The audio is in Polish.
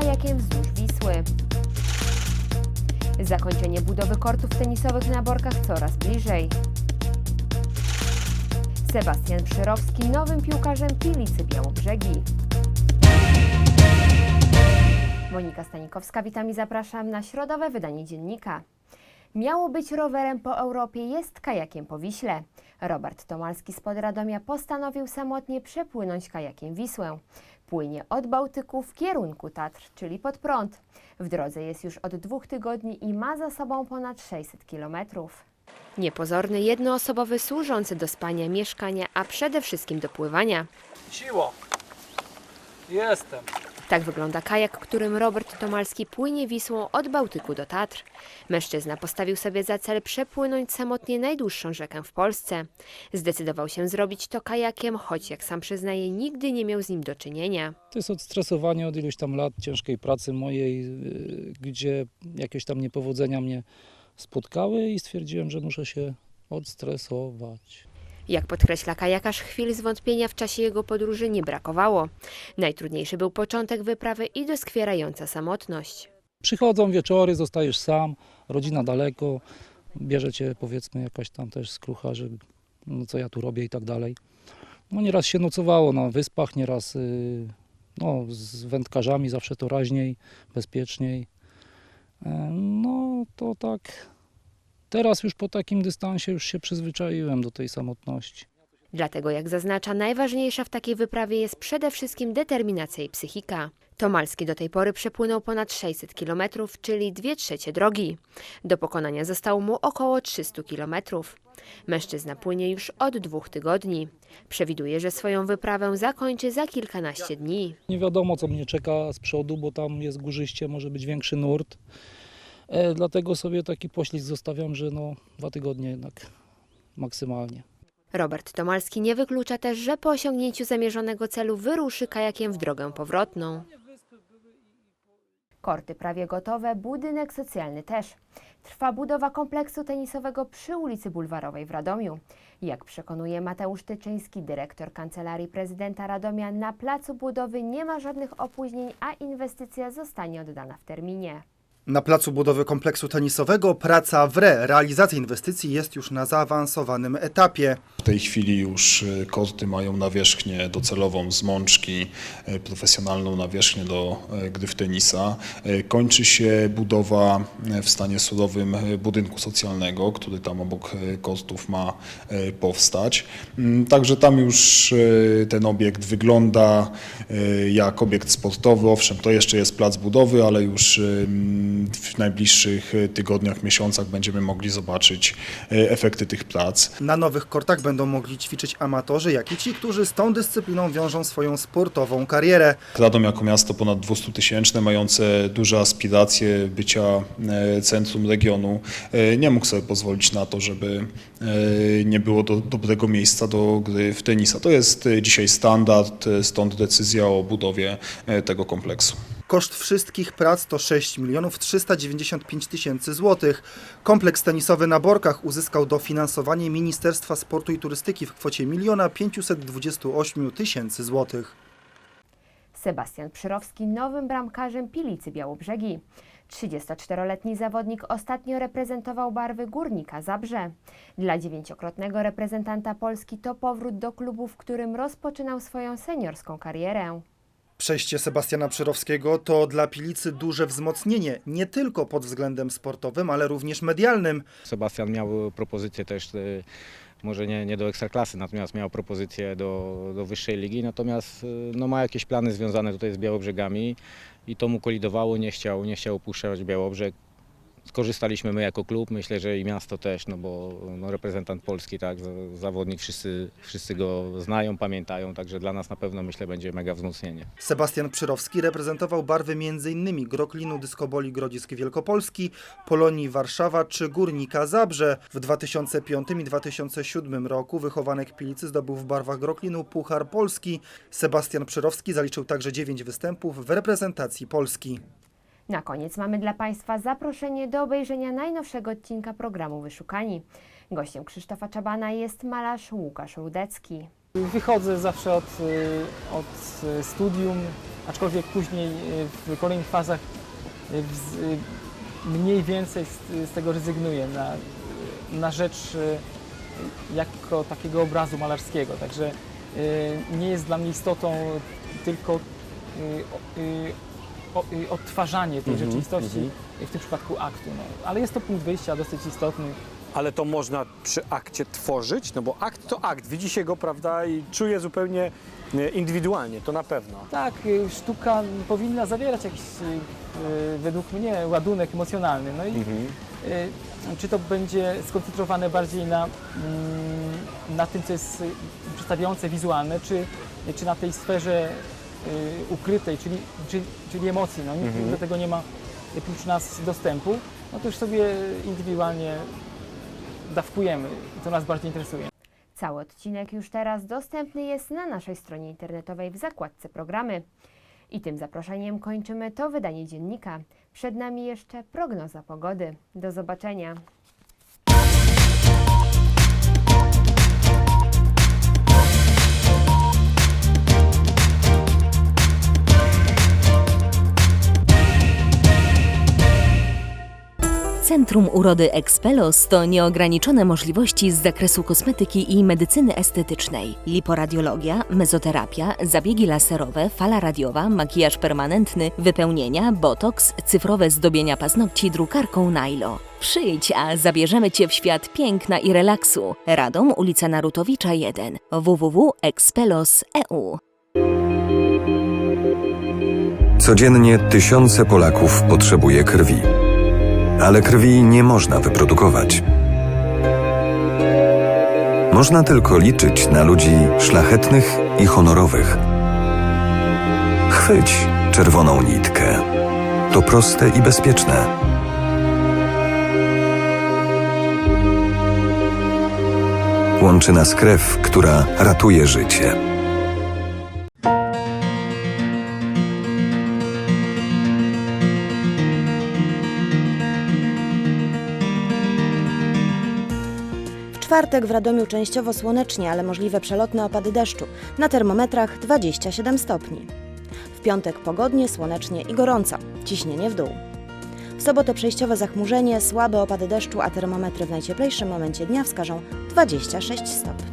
kajakiem wzdłuż Wisły. Zakończenie budowy kortów tenisowych na Borkach coraz bliżej. Sebastian Przyrowski nowym piłkarzem Pilicy Białobrzegi. Monika Stanikowska, witam i zapraszam na środowe wydanie dziennika. Miało być rowerem po Europie, jest kajakiem po Wiśle. Robert Tomalski z Radomia postanowił samotnie przepłynąć kajakiem Wisłę. Płynie od Bałtyku w kierunku Tatr, czyli pod prąd. W drodze jest już od dwóch tygodni i ma za sobą ponad 600 kilometrów. Niepozorny, jednoosobowy, służący do spania, mieszkania, a przede wszystkim do pływania. Siło. Jestem. Tak wygląda kajak, którym Robert Tomalski płynie Wisłą od Bałtyku do Tatr. Mężczyzna postawił sobie za cel przepłynąć samotnie najdłuższą rzekę w Polsce. Zdecydował się zrobić to kajakiem, choć jak sam przyznaje, nigdy nie miał z nim do czynienia. To jest odstresowanie od iluś tam lat ciężkiej pracy mojej, y, gdzie jakieś tam niepowodzenia mnie spotkały i stwierdziłem, że muszę się odstresować. Jak podkreśla kajakarz, chwil zwątpienia w czasie jego podróży nie brakowało. Najtrudniejszy był początek wyprawy i doskwierająca samotność. Przychodzą wieczory, zostajesz sam, rodzina daleko, bierze cię powiedzmy jakaś tam też skrucha, że no co ja tu robię i tak dalej. No nieraz się nocowało na wyspach, nieraz y, no, z wędkarzami zawsze to raźniej, bezpieczniej. E, No to tak, teraz już po takim dystansie już się przyzwyczaiłem do tej samotności. Dlatego, jak zaznacza, najważniejsza w takiej wyprawie jest przede wszystkim determinacja i psychika. Tomalski do tej pory przepłynął ponad 600 km, czyli 2 trzecie drogi. Do pokonania zostało mu około 300 km. Mężczyzna płynie już od dwóch tygodni. Przewiduje, że swoją wyprawę zakończy za kilkanaście dni. Nie wiadomo, co mnie czeka z przodu, bo tam jest górzyście, może być większy nurt. E, dlatego sobie taki poślizg zostawiam, że no dwa tygodnie jednak maksymalnie. Robert Tomalski nie wyklucza też, że po osiągnięciu zamierzonego celu wyruszy kajakiem w drogę powrotną. Korty prawie gotowe, budynek socjalny też. Trwa budowa kompleksu tenisowego przy ulicy Bulwarowej w Radomiu. Jak przekonuje Mateusz Tyczyński, dyrektor Kancelarii Prezydenta Radomia, na placu budowy nie ma żadnych opóźnień, a inwestycja zostanie oddana w terminie. Na placu budowy kompleksu tenisowego praca w re. Realizacja inwestycji jest już na zaawansowanym etapie. W tej chwili już y, korty mają nawierzchnię docelową z mączki, y, profesjonalną nawierzchnię do y, gry w tenisa. Kończy się budowa w stanie surowym budynku socjalnego, który tam obok kortów ma powstać. Mm, Także tam już ten obiekt wygląda jak obiekt sportowy. Owszem, to jeszcze jest plac budowy, ale już w najbliższych y, tygodniach, miesiącach będziemy mogli zobaczyć y, efekty tych prac. Na nowych kortach będą mogli ćwiczyć amatorzy, jak i ci, którzy z tą dyscypliną wiążą swoją sportową karierę. Radom jako miasto ponad 200 tysięczne, mające duże aspiracje bycia e, centrum regionu, e, nie mógł sobie pozwolić na to, żeby e, nie było do, dobrego miejsca do gry w tenisa. To jest e, dzisiaj standard, e, stąd decyzja o budowie e, tego kompleksu. Koszt wszystkich prac to 6 milionów 395 tysięcy złotych. Kompleks tenisowy na Borkach uzyskał dofinansowanie Ministerstwa Sportu i Turystyki w kwocie 1 528 tysięcy złotych. Sebastian Przyrowski nowym bramkarzem Pilicy Białobrzegi. 34-letni zawodnik ostatnio reprezentował barwy Górnika Zabrze. Dla dziewięciokrotnego reprezentanta Polski to powrót do klubu, w którym rozpoczynał swoją seniorską karierę. Przejście Sebastiana Przyrowskiego to dla Pilicy duże wzmocnienie, nie tylko pod względem sportowym, ale również medialnym. Sebastian miał propozycję też, e, może nie, nie do ekstraklasy, natomiast miał propozycję do, do wyższej ligi, natomiast e, no, ma jakieś plany związane tutaj z Białobrzegami i to mu kolidowało, nie chciał, nie chciał opuszczać Białobrzeg. Skorzystaliśmy my jako klub, myślę, że i miasto też, no bo no, reprezentant Polski, tak, za- zawodnik, wszyscy, wszyscy go znają, pamiętają, także dla nas na pewno myślę będzie mega wzmocnienie. Sebastian Przyrowski reprezentował barwy m.in. Groklinu Dyskoboli Grodzisk Wielkopolski, Polonii Warszawa czy Górnika Zabrze. W 2005 i 2007 roku wychowanek Pilicy zdobył w barwach Groklinu Puchar Polski. Sebastian Przyrowski zaliczył także 9 występów w reprezentacji Polski. Na koniec mamy dla Państwa zaproszenie do obejrzenia najnowszego odcinka programu Wyszukani. Gościem Krzysztofa Czabana jest malarz Łukasz Rudecki. Wychodzę zawsze od, y, od y, studium, aczkolwiek później y, w kolejnych fazach mniej więcej z, z tego rezygnuję na, na rzecz jako takiego obrazu malarskiego. Także nie jest dla mnie istotą tylko odtwarzanie tej Mhm, rzeczywistości, mhm. w tym przypadku aktu. No. Ale jest to punkt wyjścia dosyć istotny. Ale to można przy akcie tworzyć, no bo akt to akt, widzi się go, prawda, i czuje zupełnie e, indywidualnie, to na pewno. Tak, y, sztuka powinna zawierać jakiś, y, y, według mnie, ładunek emocjonalny. No i Mhm. y, czy to będzie skoncentrowane bardziej na, mm, na tym, co jest y, przedstawiające wizualne, czy, czy na tej sferze y, ukrytej, czyli, czyli, czyli emocji. No, nikt Mhm. do tego nie ma oprócz nas dostępu, no to już sobie indywidualnie dawkujemy, to nas bardziej interesuje. Cały odcinek już teraz dostępny jest na naszej stronie internetowej w zakładce programy. I tym zaproszeniem kończymy to wydanie dziennika. Przed nami jeszcze prognoza pogody. Do zobaczenia. Centrum Urody Expelos to nieograniczone możliwości z zakresu kosmetyki i medycyny estetycznej. Liporadiologia, mezoterapia, zabiegi laserowe, fala radiowa, makijaż permanentny, wypełnienia, botoks, cyfrowe zdobienia paznokci drukarką Nailo. Przyjdź, a zabierzemy Cię w świat piękna i relaksu. Radom, ulica Narutowicza 1 www.expelos.eu Codziennie tysiące Polaków potrzebuje krwi. Ale krwi nie można wyprodukować. Można tylko liczyć na ludzi szlachetnych i honorowych. Chwyć czerwoną nitkę. To proste i bezpieczne. Łączy nas krew, która ratuje życie. Czwartek w Radomiu częściowo słonecznie, ale możliwe przelotne opady deszczu. Na termometrach 27 stopni. W piątek pogodnie, słonecznie i gorąco. Ciśnienie w dół. W sobotę przejściowe zachmurzenie, słabe opady deszczu, a termometry w najcieplejszym momencie dnia wskażą 26 stopni.